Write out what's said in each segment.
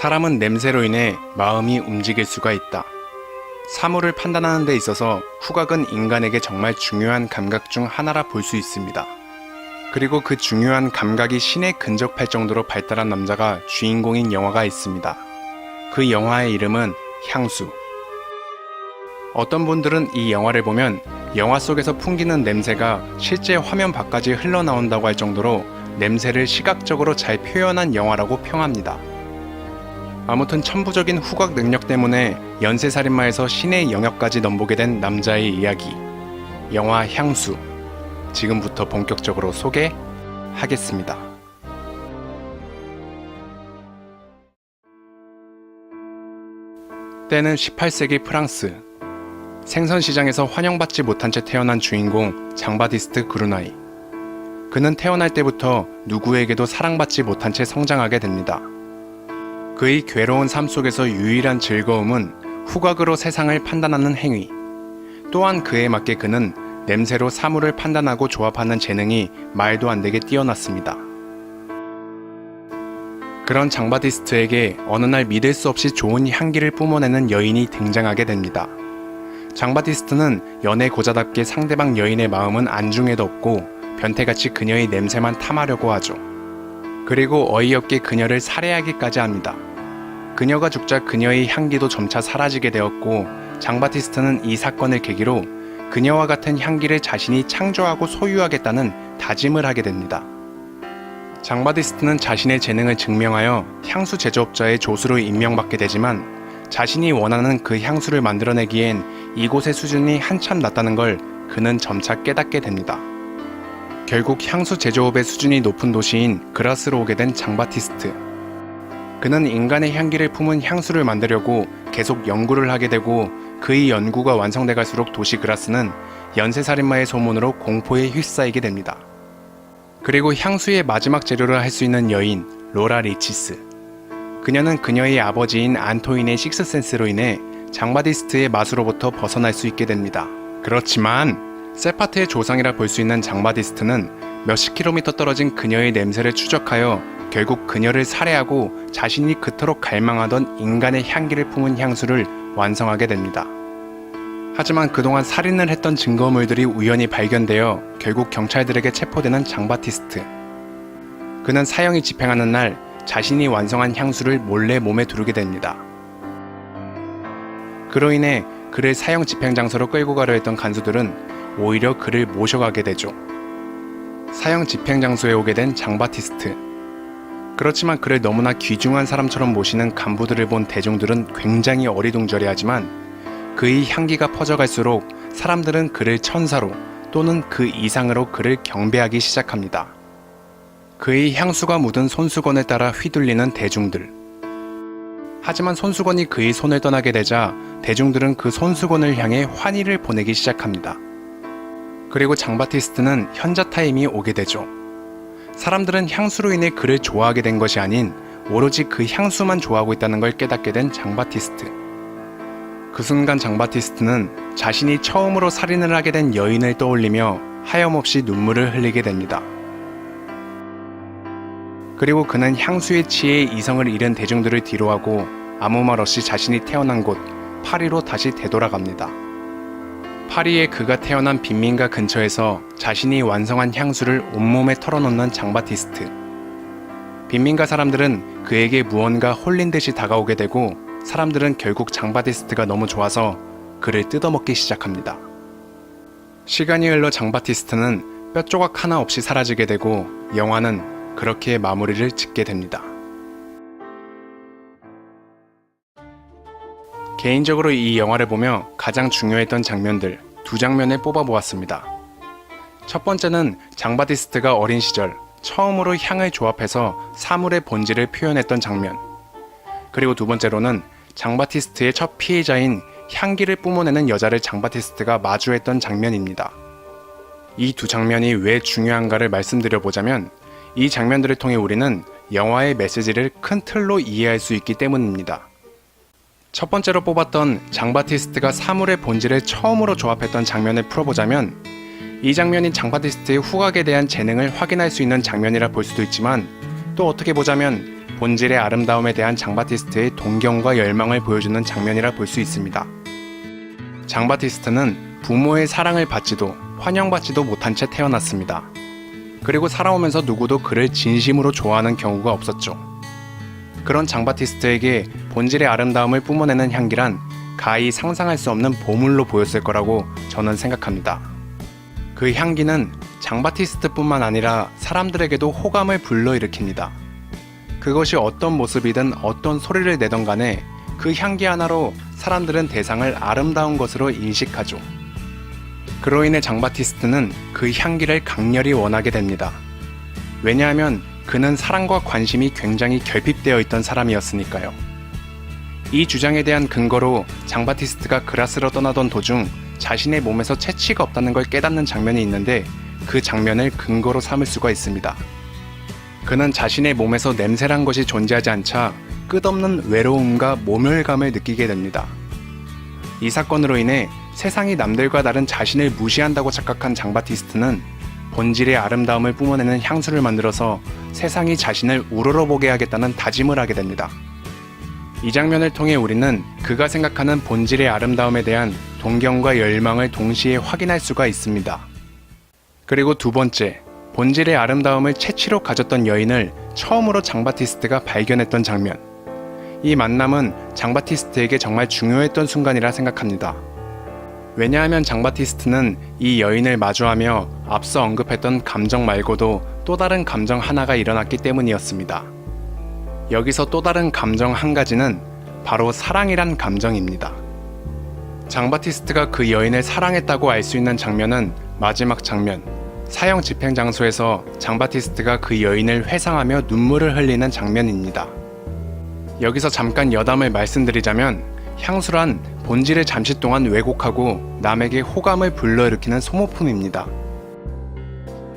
사람은 냄새로 인해 마음이 움직일 수가 있다. 사물을 판단하는 데 있어서 후각은 인간에게 정말 중요한 감각 중 하나라 볼 수 있습니다. 그리고 그 중요한 감각이 신에 근접할 정도로 발달한 남자가 주인공인 영화가 있습니다. 그 영화의 이름은 향수. 어떤 분들은 이 영화를 보면 영화 속에서 풍기는 냄새가 실제 화면 밖까지 흘러나온다고 할 정도로 냄새를 시각적으로 잘 표현한 영화라고 평합니다. 아무튼 천부적인 후각 능력 때문에 연쇄살인마에서 신의 영역까지 넘보게 된 남자의 이야기. 영화 향수. 지금부터 본격적으로 소개하겠습니다. 때는 18세기 프랑스. 생선 시장에서 환영받지 못한 채 태어난 주인공 장바디스트 그루나이. 그는 태어날 때부터 누구에게도 사랑받지 못한 채 성장하게 됩니다. 그의 괴로운 삶 속에서 유일한 즐거움은 후각으로 세상을 판단하는 행위. 또한 그에 맞게 그는 냄새로 사물을 판단하고 조합하는 재능이 말도 안 되게 뛰어났습니다. 그런 장바디스트에게 어느 날 믿을 수 없이 좋은 향기를 뿜어내는 여인이 등장하게 됩니다. 장바디스트는 연애 고자답게 상대방 여인의 마음은 안중에도 없고 변태같이 그녀의 냄새만 탐하려고 하죠. 그리고 어이없게 그녀를 살해하기까지 합니다. 그녀가 죽자 그녀의 향기도 점차 사라지게 되었고 장바티스트는 이 사건을 계기로 그녀와 같은 향기를 자신이 창조하고 소유하겠다는 다짐을 하게 됩니다. 장바티스트는 자신의 재능을 증명하여 향수 제조업자의 조수로 임명받게 되지만 자신이 원하는 그 향수를 만들어내기엔 이곳의 수준이 한참 낮다는 걸 그는 점차 깨닫게 됩니다. 결국 향수 제조업의 수준이 높은 도시인 그라스로 오게 된 장바티스트. 그는 인간의 향기를 품은 향수를 만들려고 계속 연구를 하게 되고 그의 연구가 완성돼 갈수록 도시 그라스는 연쇄살인마의 소문으로 공포에 휩싸이게 됩니다. 그리고 향수의 마지막 재료를 할 수 있는 여인 로라 리치스. 그녀는 그녀의 아버지인 안토인의 식스센스로 인해 장바디스트의 마수로부터 벗어날 수 있게 됩니다. 그렇지만 세파트의 조상이라 볼 수 있는 장바디스트는 몇십 킬로미터 떨어진 그녀의 냄새를 추적하여 결국 그녀를 살해하고 자신이 그토록 갈망하던 인간의 향기를 품은 향수를 완성하게 됩니다. 하지만 그동안 살인을 했던 증거물들이 우연히 발견되어 결국 경찰들에게 체포되는 장바티스트. 그는 사형이 집행하는 날 자신이 완성한 향수를 몰래 몸에 두르게 됩니다. 그로 인해 그를 사형 집행 장소로 끌고 가려 했던 간수들은 오히려 그를 모셔가게 되죠. 사형 집행 장소에 오게 된 장바티스트. 그렇지만 그를 너무나 귀중한 사람처럼 모시는 간부들을 본 대중들은 굉장히 어리둥절해하지만 그의 향기가 퍼져갈수록 사람들은 그를 천사로 또는 그 이상으로 그를 경배하기 시작합니다. 그의 향수가 묻은 손수건을 따라 휘둘리는 대중들. 하지만 손수건이 그의 손을 떠나게 되자 대중들은 그 손수건을 향해 환희를 보내기 시작합니다. 그리고 장바티스트는 현자 타임이 오게 되죠. 사람들은 향수로 인해 그를 좋아하게 된 것이 아닌 오로지 그 향수만 좋아하고 있다는 걸 깨닫게 된 장바티스트. 그 순간 장바티스트는 자신이 처음으로 살인을 하게 된 여인을 떠올리며 하염없이 눈물을 흘리게 됩니다. 그리고 그는 향수에 취해 이성을 잃은 대중들을 뒤로하고 아무 말 없이 자신이 태어난 곳 파리로 다시 되돌아갑니다. 파리의 그가 태어난 빈민가 근처에서 자신이 완성한 향수를 온몸에 털어놓는 장바티스트. 빈민가 사람들은 그에게 무언가 홀린 듯이 다가오게 되고 사람들은 결국 장바티스트가 너무 좋아서 그를 뜯어먹기 시작합니다. 시간이 흘러 장바티스트는 뼈 조각 하나 없이 사라지게 되고 영화는 그렇게 마무리를 짓게 됩니다. 개인적으로 이 영화를 보며 가장 중요했던 장면들 두 장면을 뽑아 보았습니다. 첫 번째는 장바디스트가 어린 시절 처음으로 향을 조합해서 사물의 본질을 표현했던 장면. 그리고 두 번째로는 장바티스트의 첫 피해자인 향기를 뿜어내는 여자를 장바티스트가 마주했던 장면입니다. 이 두 장면이 왜 중요한가를 말씀드려 보자면 이 장면들을 통해 우리는 영화의 메시지를 큰 틀로 이해할 수 있기 때문입니다. 첫 번째로 뽑았던 장바티스트가 사물의 본질을 처음으로 조합했던 장면을 풀어보자면 이 장면이 장바티스트의 후각에 대한 재능을 확인할 수 있는 장면이라 볼 수도 있지만 또 어떻게 보자면 본질의 아름다움에 대한 장바티스트의 동경과 열망을 보여주는 장면이라 볼 수 있습니다. 장바티스트는 부모의 사랑을 받지도 환영받지도 못한 채 태어났습니다. 그리고 살아오면서 누구도 그를 진심으로 좋아하는 경우가 없었죠. 그런 장바티스트에게 본질의 아름다움을 뿜어내는 향기란 가히 상상할 수 없는 보물로 보였을 거라고 저는 생각합니다. 그 향기는 장바티스트뿐만 아니라 사람들에게도 호감을 불러일으킵니다. 그것이 어떤 모습이든 어떤 소리를 내던 간에 그 향기 하나로 사람들은 대상을 아름다운 것으로 인식하죠. 그로 인해 장바티스트는 그 향기를 강렬히 원하게 됩니다. 왜냐하면 그는 사랑과 관심이 굉장히 결핍되어 있던 사람이었으니까요. 이 주장에 대한 근거로 장바티스트가 그라스로 떠나던 도중 자신의 몸에서 채취가 없다는 걸 깨닫는 장면이 있는데 그 장면을 근거로 삼을 수가 있습니다. 그는 자신의 몸에서 냄새란 것이 존재하지 않자 끝없는 외로움과 모멸감을 느끼게 됩니다. 이 사건으로 인해 세상이 남들과 다른 자신을 무시한다고 착각한 장바티스트는 본질의 아름다움을 뿜어내는 향수를 만들어서 세상이 자신을 우러러보게 하겠다는 다짐을 하게 됩니다. 이 장면을 통해 우리는 그가 생각하는 본질의 아름다움에 대한 동경과 열망을 동시에 확인할 수가 있습니다. 그리고 두 번째, 본질의 아름다움을 채취로 가졌던 여인을 처음으로 장바티스트가 발견했던 장면. 이 만남은 장바티스트에게 정말 중요했던 순간이라 생각합니다. 왜냐하면 장바티스트는 이 여인을 마주하며 앞서 언급했던 감정 말고도 또 다른 감정 하나가 일어났기 때문이었습니다. 여기서 또 다른 감정 한 가지는 바로 사랑이란 감정입니다. 장바티스트가 그 여인을 사랑했다고 알 수 있는 장면은 마지막 장면, 사형 집행 장소에서 장바티스트가 그 여인을 회상하며 눈물을 흘리는 장면입니다. 여기서 잠깐 여담을 말씀드리자면 향수란 본질을 잠시 동안 왜곡하고 남에게 호감을 불러일으키는 소모품입니다.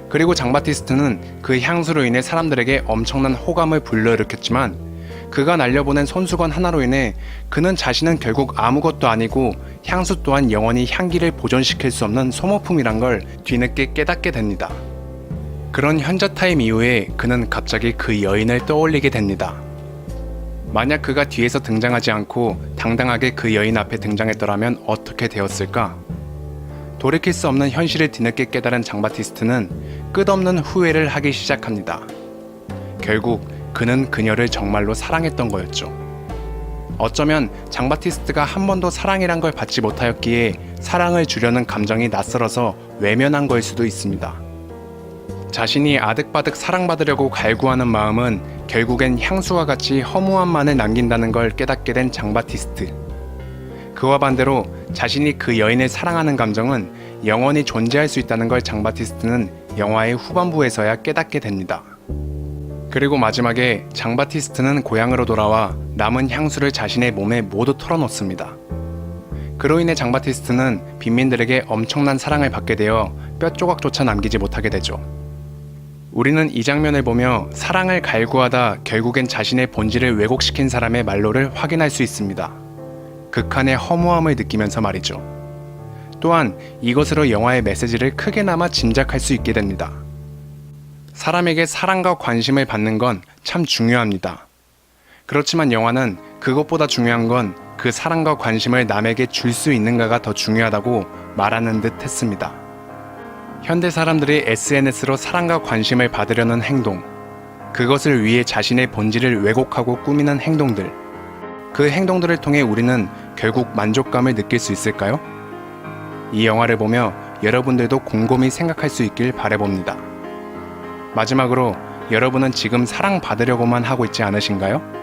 그리고 장바티스트는 그 향수로 인해 사람들에게 엄청난 호감을 불러일으켰지만 그가 날려보낸 손수건 하나로 인해 그는 자신은 결국 아무것도 아니고 향수 또한 영원히 향기를 보존시킬 수 없는 소모품이란 걸 뒤늦게 깨닫게 됩니다. 그런 현자 타임 이후에 그는 갑자기 그 여인을 떠올리게 됩니다. 만약 그가 뒤에서 등장하지 않고 당당하게 그 여인 앞에 등장했더라면 어떻게 되었을까? 돌이킬 수 없는 현실을 뒤늦게 깨달은 장바티스트는 끝없는 후회를 하기 시작합니다. 결국 그는 그녀를 정말로 사랑했던 거였죠. 어쩌면 장바티스트가 한 번도 사랑이란 걸 받지 못하였기에 사랑을 주려는 감정이 낯설어서 외면한 거일 수도 있습니다. 자신이 아득바득 사랑받으려고 갈구하는 마음은 결국엔 향수와 같이 허무함만을 남긴다는 걸 깨닫게 된 장바티스트. 그와 반대로 자신이 그 여인을 사랑하는 감정은 영원히 존재할 수 있다는 걸 장바티스트는 영화의 후반부에서야 깨닫게 됩니다. 그리고 마지막에 장바티스트는 고향으로 돌아와 남은 향수를 자신의 몸에 모두 털어놓습니다. 그로 인해 장바티스트는 빈민들에게 엄청난 사랑을 받게 되어 뼈 조각조차 남기지 못하게 되죠. 우리는 이 장면을 보며 사랑을 갈구하다 결국엔 자신의 본질을 왜곡시킨 사람의 말로를 확인할 수 있습니다. 극한의 허무함을 느끼면서 말이죠. 또한 이것으로 영화의 메시지를 크게나마 짐작할 수 있게 됩니다. 사람에게 사랑과 관심을 받는 건 참 중요합니다. 그렇지만 영화는 그것보다 중요한 건 그 사랑과 관심을 남에게 줄 수 있는가가 더 중요하다고 말하는 듯 했습니다. 현대 사람들이 SNS로 사랑과 관심을 받으려는 행동, 그것을 위해 자신의 본질을 왜곡하고 꾸미는 행동들, 그 행동들을 통해 우리는 결국 만족감을 느낄 수 있을까요? 이 영화를 보며 여러분들도 곰곰이 생각할 수 있길 바래봅니다. 마지막으로 여러분은 지금 사랑받으려고만 하고 있지 않으신가요?